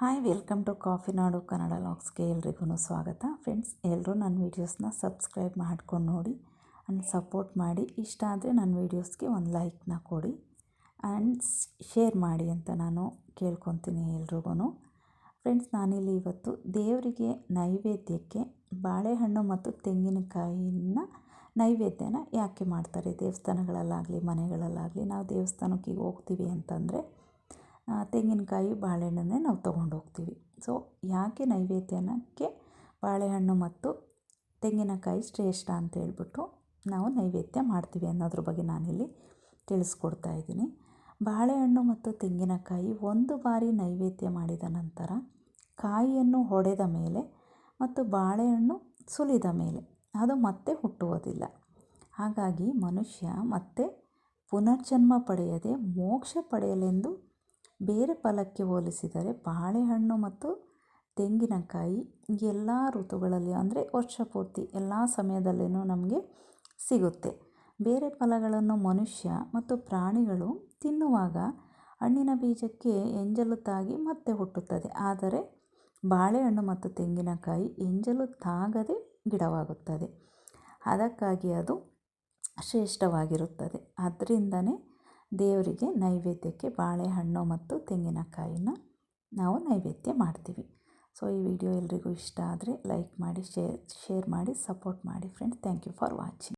Hi, welcome to coffee ನಾಡು ಕನ್ನಡ ಲಾಗ್ಸ್ಗೆ ಎಲ್ರಿಗೂ ಸ್ವಾಗತ. Friends, ಎಲ್ಲರೂ ನನ್ನ ವೀಡಿಯೋಸ್ನ ಸಬ್ಸ್ಕ್ರೈಬ್ ಮಾಡ್ಕೊಂಡು ನೋಡಿ ಆ್ಯಂಡ್ ಸಪೋರ್ಟ್ ಮಾಡಿ. ಇಷ್ಟ ಆದರೆ ನನ್ನ ವೀಡಿಯೋಸ್ಗೆ ಒಂದು ಲೈಕ್ನ ಕೊಡಿ ಆ್ಯಂಡ್ ಶೇರ್ ಮಾಡಿ ಅಂತ ನಾನು ಕೇಳ್ಕೊತೀನಿ ಎಲ್ರಿಗೂ ಫ್ರೆಂಡ್ಸ್, ನಾನಿಲ್ಲಿ ಇವತ್ತು ದೇವರಿಗೆ ನೈವೇದ್ಯಕ್ಕೆ ಬಾಳೆಹಣ್ಣು ಮತ್ತು ತೆಂಗಿನಕಾಯಿನ ನೈವೇದ್ಯನ ಯಾಕೆ ಮಾಡ್ತಾರೆ? ದೇವಸ್ಥಾನಗಳಲ್ಲಾಗಲಿ, ಮನೆಗಳಲ್ಲಾಗಲಿ ನಾವು ದೇವಸ್ಥಾನಕ್ಕೆ ಹೋಗ್ತೀವಿ ಅಂತಂದರೆ ತೆಂಗಿನಕಾಯಿ, ಬಾಳೆಹಣ್ಣನ್ನೇ ನಾವು ತೊಗೊಂಡು ಹೋಗ್ತೀವಿ ಸೊ ಯಾಕೆ ನೈವೇದ್ಯನಕ್ಕೆ ಬಾಳೆಹಣ್ಣು ಮತ್ತು ತೆಂಗಿನಕಾಯಿ ಶ್ರೇಷ್ಠ ಅಂತ ಹೇಳ್ಬಿಟ್ಟು ನಾವು ನೈವೇದ್ಯ ಮಾಡ್ತೀವಿ ಅನ್ನೋದ್ರ ಬಗ್ಗೆ ನಾನಿಲ್ಲಿ ತಿಳಿಸ್ಕೊಡ್ತಾ ಇದ್ದೀನಿ. ಬಾಳೆಹಣ್ಣು ಮತ್ತು ತೆಂಗಿನಕಾಯಿ ಒಂದು ಬಾರಿ ನೈವೇದ್ಯ ಮಾಡಿದ ನಂತರ ಕಾಯಿಯನ್ನು ಹೊಡೆದ ಮೇಲೆ ಮತ್ತು ಬಾಳೆಹಣ್ಣು ಸುಲಿದ ಮೇಲೆ ಅದು ಮತ್ತೆ ಹುಟ್ಟುವುದಿಲ್ಲ. ಹಾಗಾಗಿ ಮನುಷ್ಯ ಮತ್ತೆ ಪುನರ್ಜನ್ಮ ಪಡೆಯದೆ ಮೋಕ್ಷ ಪಡೆಯಲೆಂದು ಬೇರೆ ಫಲಕ್ಕೆ ಹೋಲಿಸಿದರೆ ಬಾಳೆಹಣ್ಣು ಮತ್ತು ತೆಂಗಿನಕಾಯಿ ಎಲ್ಲ ಋತುಗಳಲ್ಲಿ ಅಂದರೆ ವರ್ಷ ಪೂರ್ತಿ ಎಲ್ಲ ಸಮಯದಲ್ಲಿಯೂ ನಮಗೆ ಸಿಗುತ್ತೆ. ಬೇರೆ ಫಲಗಳನ್ನು ಮನುಷ್ಯ ಮತ್ತು ಪ್ರಾಣಿಗಳು ತಿನ್ನುವಾಗ ಹಣ್ಣಿನ ಬೀಜಕ್ಕೆ ಎಂಜಲು ತಾಗಿ ಮತ್ತೆ ಹುಟ್ಟುತ್ತದೆ. ಆದರೆ ಬಾಳೆಹಣ್ಣು ಮತ್ತು ತೆಂಗಿನಕಾಯಿ ಎಂಜಲು ತಾಗದೆ ಗಿಡವಾಗುತ್ತದೆ. ಅದಕ್ಕಾಗಿ ಅದು ಶ್ರೇಷ್ಠವಾಗಿರುತ್ತದೆ. ಅದರಿಂದನೇ ದೇವರಿಗೆ ನೈವೇದ್ಯಕ್ಕೆ ಬಾಳೆಹಣ್ಣು ಮತ್ತು ತೆಂಗಿನಕಾಯಿನ ನಾವು ನೈವೇದ್ಯ ಮಾಡ್ತೀವಿ. ಸೊ, ಈ ವಿಡಿಯೋ ಎಲ್ರಿಗೂ ಇಷ್ಟ ಆದರೆ ಲೈಕ್ ಮಾಡಿ ಶೇರ್ ಶೇರ್ ಮಾಡಿ, ಸಪೋರ್ಟ್ ಮಾಡಿ friends. Thank you for watching.